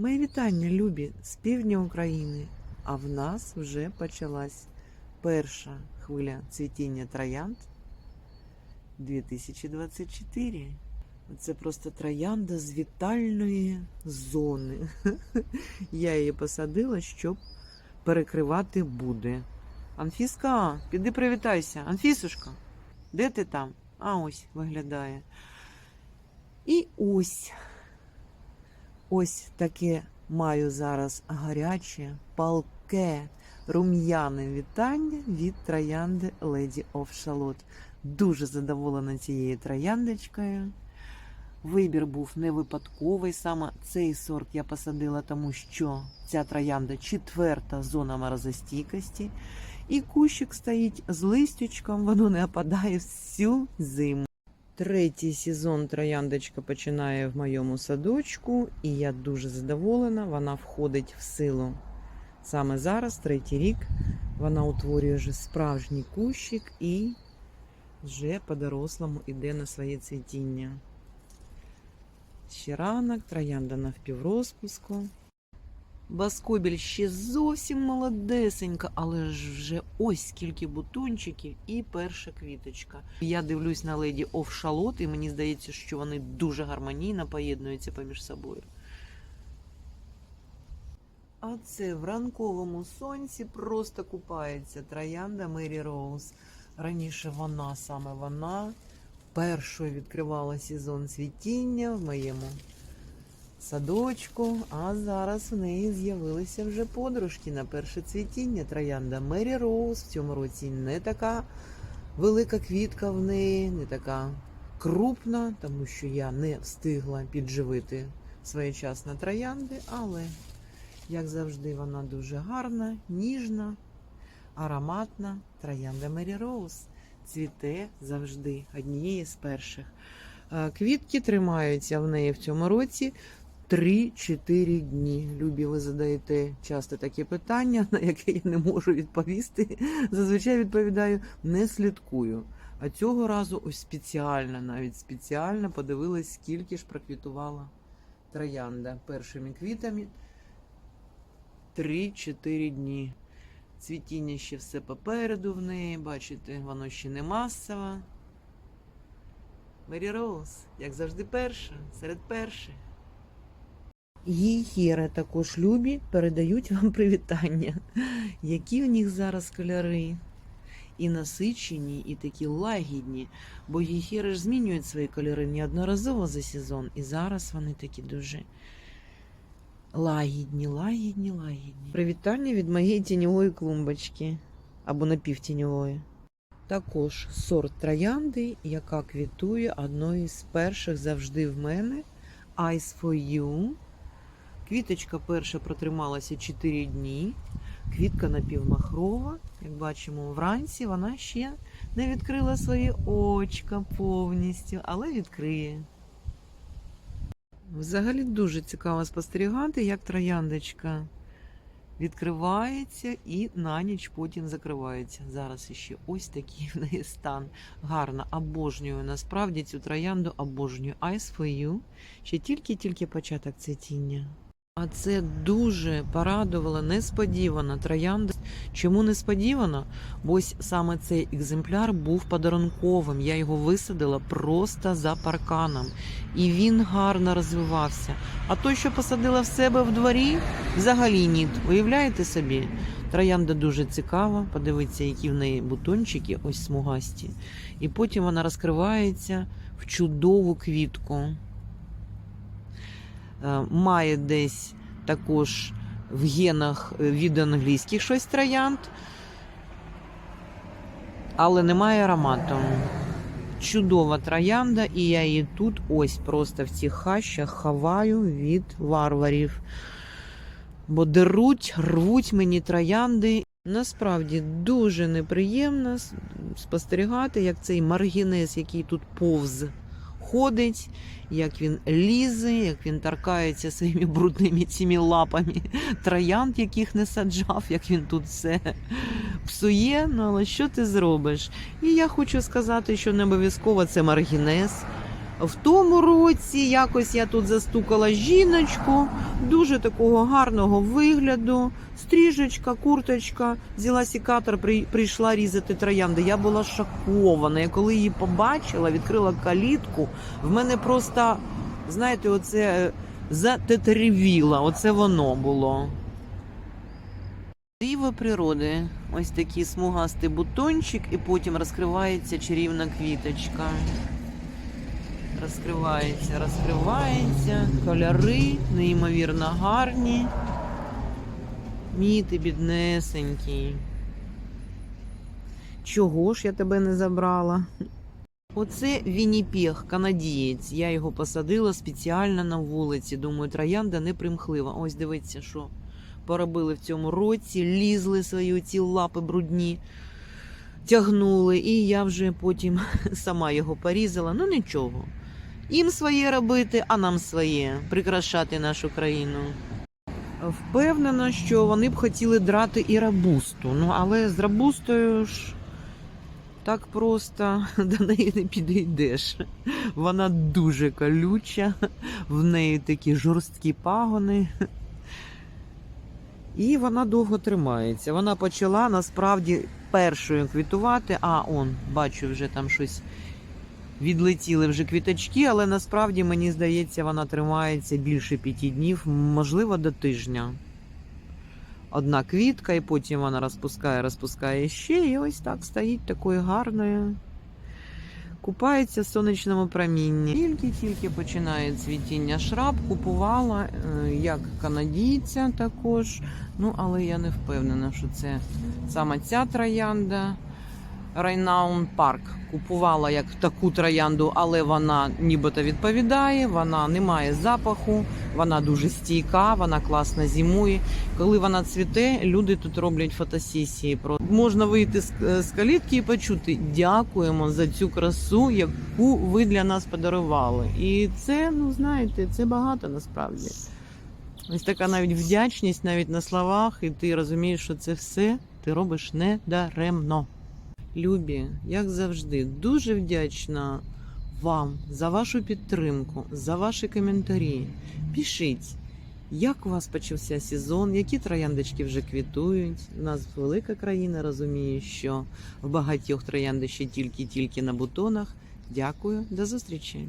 Мої вітання, любі, з півдня України. А в нас вже почалась перша хвиля цвітіння троянд 2024. Це просто троянда з вітальної зони. Я її посадила, щоб перекривати буде. Анфіска, піди привітайся. Анфісушка, де ти там? А ось виглядає. І ось Ось таке маю зараз гаряче, палке, рум'яне вітання від троянди Lady of Shalot. Дуже задоволена цією трояндочкою. Вибір був не випадковий. Саме цей сорт я посадила, тому що ця троянда четверта зона морозостійкості. І кущик стоїть з листячком, воно не опадає всю зиму. Третій сезон трояндочка починає в моєму садочку, і я дуже задоволена. Вона входить в силу. Саме зараз, третій рік, вона утворює вже справжній кущик і вже по-дорослому йде на своє цвітіння. Ще ранок, троянда навпіврозпуску. Баскобіль ще зовсім молодесенька, але ж вже ось скільки бутончиків і перша квіточка. Я дивлюсь на леді Овшалот, і мені здається, що вони дуже гармонійно поєднуються поміж собою. А це в ранковому сонці просто купається троянда Мері Роуз. Раніше вона, саме вона, першою відкривала сезон цвітіння в моєму садочку, а зараз в неї з'явилися вже подружки на перше цвітіння. Троянда Мері Роуз в цьому році не така велика квітка в неї, не така крупна, тому що я не встигла підживити своєчасно троянди, але, як завжди, вона дуже гарна, ніжна, ароматна. Троянда Мері Роуз цвіте завжди однієї з перших. Е, Квітки тримаються в неї в цьому році 3-4 дні. Любі, ви задаєте часто такі питання, на яке я не можу відповісти. Зазвичай відповідаю, не слідкую. А цього разу ось спеціально, навіть спеціально подивилась, скільки ж проквітувала троянда першими квітами. 3-4 дні. Цвітіння ще все попереду в неї, бачите, воно ще не масове. Мері Роуз, як завжди, перша, серед перших. Гієри також любі передають вам привітання. Які у них зараз кольори? І насичені, і такі лагідні. Бо гієри ж змінюють свої кольори неодноразово за сезон. І зараз вони такі дуже лагідні, лагідні, лагідні. Привітання від моєї тіньової клумбочки або напівтіньової. Також сорт троянди, яка квітує одною з перших завжди в мене. Eyes for You. Квіточка перша протрималася 4 дні. Квітка напівмахрова. Як бачимо, вранці вона ще не відкрила свої очка повністю, але відкриє. Взагалі дуже цікаво спостерігати, як трояндочка відкривається і на ніч потім закривається. Зараз іще ось такий в неї стан. Гарна, обожнюю. Насправді цю троянду обожнюю. Eyes for you. Ще тільки-тільки початок цвітіння. А це дуже порадувало несподівано троянда. Чому несподівано? Бо ось саме цей екземпляр був подарунковим. Я його висадила просто за парканом. І він гарно розвивався. А той, що посадила в себе в дворі, взагалі ні. Уявляєте собі? Троянда дуже цікава. Подивіться, які в неї бутончики, ось смугасті. І потім вона розкривається в чудову квітку. Е, має десь також в генах від англійських щось троянд, але немає аромату. Чудова троянда, і я її тут ось просто в цих хащах ховаю від варварів. Бо деруть, рвуть мені троянди. Насправді дуже неприємно спостерігати, як цей маргінез, який тут повз ходить, як він лізе, як він торкається своїми брудними цими лапами троянд, яких не саджав, як він тут все псує. Ну але що ти зробиш? І я хочу сказати, що не обов'язково це маргінез. В тому році якось я тут застукала жіночку, дуже такого гарного вигляду, стрижечка, курточка, взяла сікатор, прийшла різати троянди. Я була шокована. Я коли її побачила, відкрила калітку, в мене просто, знаєте, оце е, затетеревіло, оце воно було. Диво природи. Ось такий смугастий бутончик, і потім розкривається чарівна квіточка. Розкривається, розкривається. Кольори неймовірно гарні. Мій ти біднесенький. Чого ж я тебе не забрала? Оце Вінніпех, канадієць. Я його посадила спеціально на вулиці. Думаю, троянда не примхлива. Ось дивіться, що поробили в цьому році, лізли свої ці лапи брудні, тягнули, і я вже потім сама його порізала. Ну нічого. Їм своє робити, а нам своє прикрашати нашу країну. Впевнена, що вони б хотіли драти і рабусту. Ну, але з рабустою ж так просто до неї не підійдеш. Вона дуже колюча, в неї такі жорсткі пагони. І вона довго тримається. Вона почала насправді першою квітувати, а он, бачу, вже там щось відлетіли вже квіточки, але насправді мені здається, вона тримається більше п'яти днів, можливо, до тижня. Одна квітка, і потім вона розпускає, розпускає ще, і ось так стоїть такою гарною. Купається в сонячному промінні. Тільки-тільки починає цвітіння шраб, купувала е, як канадійця також. Ну, але я не впевнена, що це саме ця троянда. Райнаун Парк купувала як таку троянду, але вона нібито відповідає, вона не має запаху, вона дуже стійка, вона класно зимує. Коли вона цвіте, люди тут роблять фотосесії. Можна вийти е, з калітки і почути дякуємо за цю красу, яку ви для нас подарували. І це, ну знаєте, це багато насправді. Ось така навіть вдячність, навіть на словах, і ти розумієш, що це все ти робиш не даремно. Любі, як завжди, дуже вдячна вам за вашу підтримку, за ваші коментарі. Пишіть, як у вас почався сезон, які трояндочки вже квітують. У нас велика країна розуміє, що в багатьох троянди тільки-тільки на бутонах. Дякую, до зустрічі!